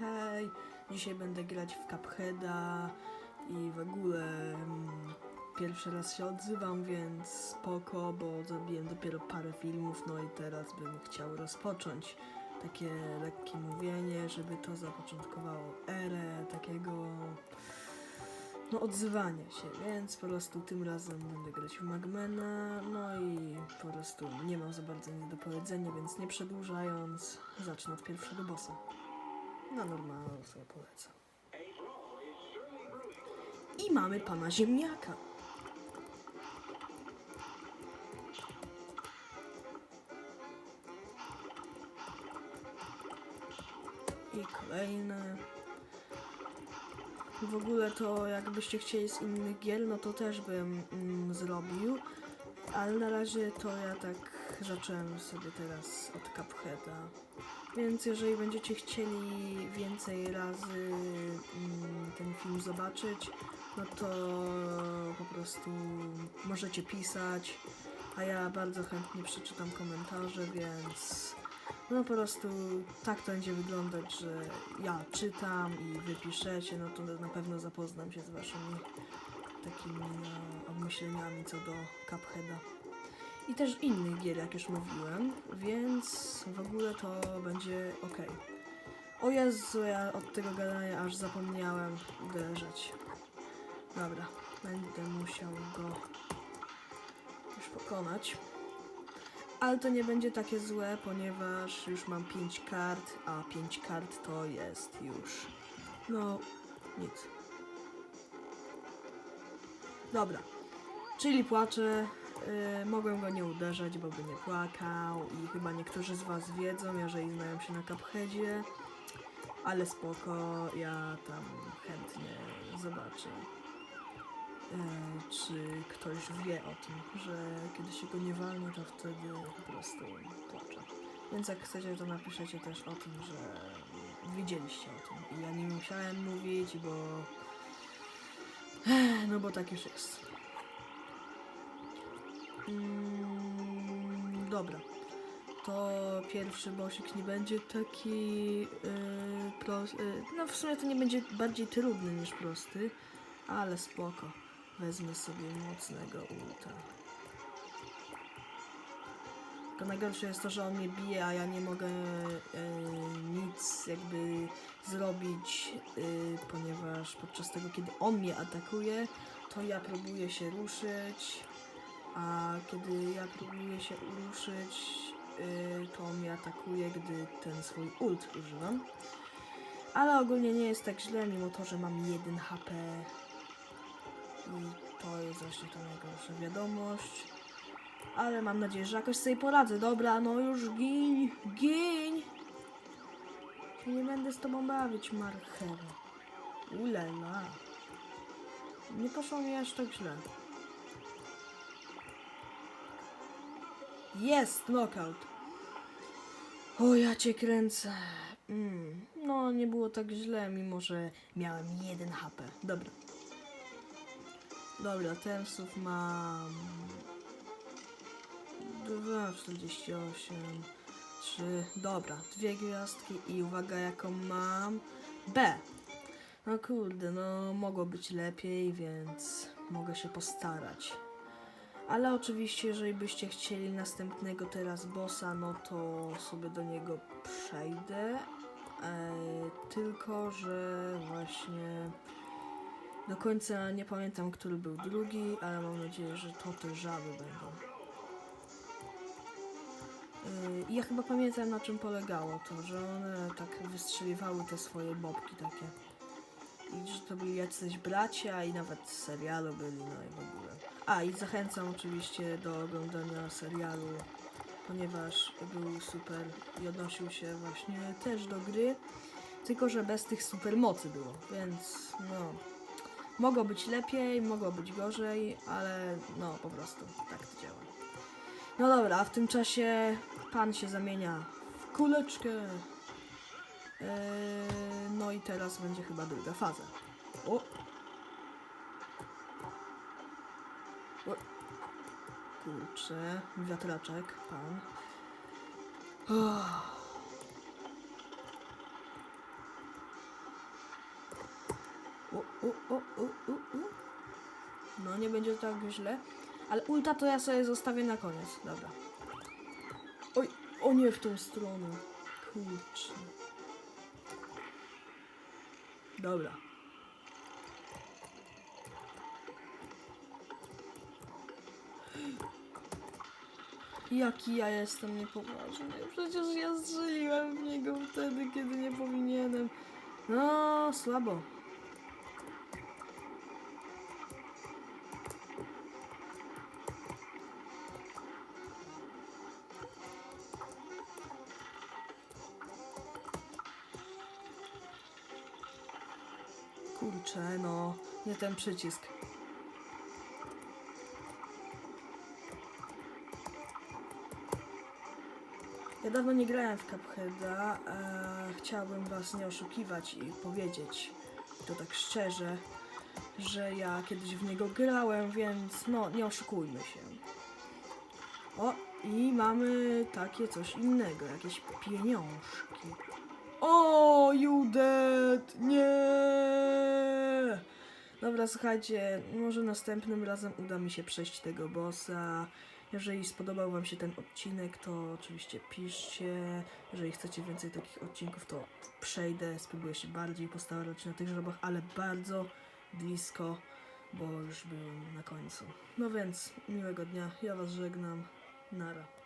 hej, dzisiaj będę grać w Cupheada i w ogóle mm, pierwszy raz się odzywam, więc spoko, bo zrobiłem dopiero parę filmów, no i teraz bym chciał rozpocząć takie lekkie mówienie, żeby to zapoczątkowało erę takiego no odzywania się, więc po prostu tym razem będę grać w Magmana, no i po prostu nie mam za bardzo nic do powiedzenia, więc nie przedłużając, zacznę od pierwszego bossa. Na normalną sobie polecam. I mamy pana ziemniaka. I kolejne. W ogóle to jakbyście chcieli z innych gier, no to też bym mm, zrobił. Ale na razie to ja tak zacząłem sobie teraz od Cupheada. Więc jeżeli będziecie chcieli więcej razy mm, ten film zobaczyć, no to po prostu możecie pisać, a ja bardzo chętnie przeczytam komentarze, więc no po prostu tak to będzie wyglądać, że ja czytam i wy piszecie, no to na pewno zapoznam się z waszymi takimi no, obmyśleniami co do Cupheada. I też innych gier, jak już mówiłem, więc w ogóle to będzie ok. O Jezu, ja od tego gadania aż zapomniałem uderzać. Dobra, będę musiał go już pokonać. Ale to nie będzie takie złe, ponieważ już mam 5 kart, a 5 kart to jest już. No, nic. Dobra. Czyli płaczę. Yy, mogłem go nie uderzać, bo by nie płakał. I chyba niektórzy z Was wiedzą, jeżeli znają się na Cupheadzie. Ale spoko, ja tam chętnie zobaczę. E, czy ktoś wie o tym, że kiedy się go nie walnie, to wtedy po prostu płacze. Więc jak chcecie, to napiszecie też o tym, że widzieliście o tym. I ja nie musiałem mówić, bo... No bo tak już jest. Mm, dobra. To pierwszy bosik nie będzie taki yy, pros, yy, No w sumie to nie będzie bardziej trudny niż prosty, ale spoko. Wezmę sobie mocnego ulta. Tylko najgorsze jest to, że on mnie bije, a ja nie mogę e, nic jakby zrobić, e, ponieważ podczas tego, kiedy on mnie atakuje, to ja próbuję się ruszyć, a kiedy ja próbuję się ruszyć, e, to mnie atakuje, gdy ten swój ult używam. Ale ogólnie nie jest tak źle, mimo to, że mam 1 HP. I to jest właśnie ta najgorsza wiadomość. Ale mam nadzieję, że jakoś sobie poradzę. Dobra, no już gin. Ja nie będę z tobą bawić, marchewa. Ulela. Nie poszło mi aż tak źle. Jest knockout. O, ja cię kręcę. Mm. No, nie było tak źle, mimo że miałem 1 HP. Dobra. Dobra, tensów mam 2,48 3, dobra, dwie gwiazdki i uwaga jaką mam B. No kurde, no mogło być lepiej, więc mogę się postarać. Ale oczywiście, jeżeli byście chcieli następnego teraz bossa, no to sobie do niego przejdę. E, tylko, że właśnie do końca nie pamiętam, który był drugi, ale mam nadzieję, że to te żaby będą. I ja chyba pamiętam na czym polegało to, że one tak wystrzeliwały te swoje bobki takie. I że to byli jacyś bracia i nawet serialu byli, no i w ogóle. A i zachęcam oczywiście do oglądania serialu, ponieważ był super i odnosił się właśnie też do gry, tylko że bez tych super mocy było, więc no Mogło być lepiej, mogło być gorzej, ale no po prostu tak to działa. No dobra, a w tym czasie pan się zamienia w kuleczkę. Eee, no i teraz będzie chyba druga faza. O! o. Kurczę, wiatraczek, pan. U, u, u, u, u, u. No nie będzie tak źle. Ale ulta to ja sobie zostawię na koniec. Dobra. Oj, o nie w tą stronę. Kurczę. Dobra. Jaki ja jestem niepoważny. Przecież ja strzeliłem w niego wtedy, kiedy nie powinienem. No, słabo. Kurczę, no, nie ten przycisk. Ja dawno nie grałem w Cupheada, a chciałbym was nie oszukiwać i powiedzieć, to tak szczerze, że ja kiedyś w niego grałem, więc no, nie oszukujmy się. O, i mamy takie coś innego, jakieś pieniążki. O, Judet! Dobra, słuchajcie, może następnym razem uda mi się przejść tego bossa. Jeżeli spodobał Wam się ten odcinek, to oczywiście piszcie. Jeżeli chcecie więcej takich odcinków, to przejdę, spróbuję się bardziej postarać na tych żabach, ale bardzo blisko, bo już byłem na końcu. No więc, miłego dnia, ja Was żegnam. Nara.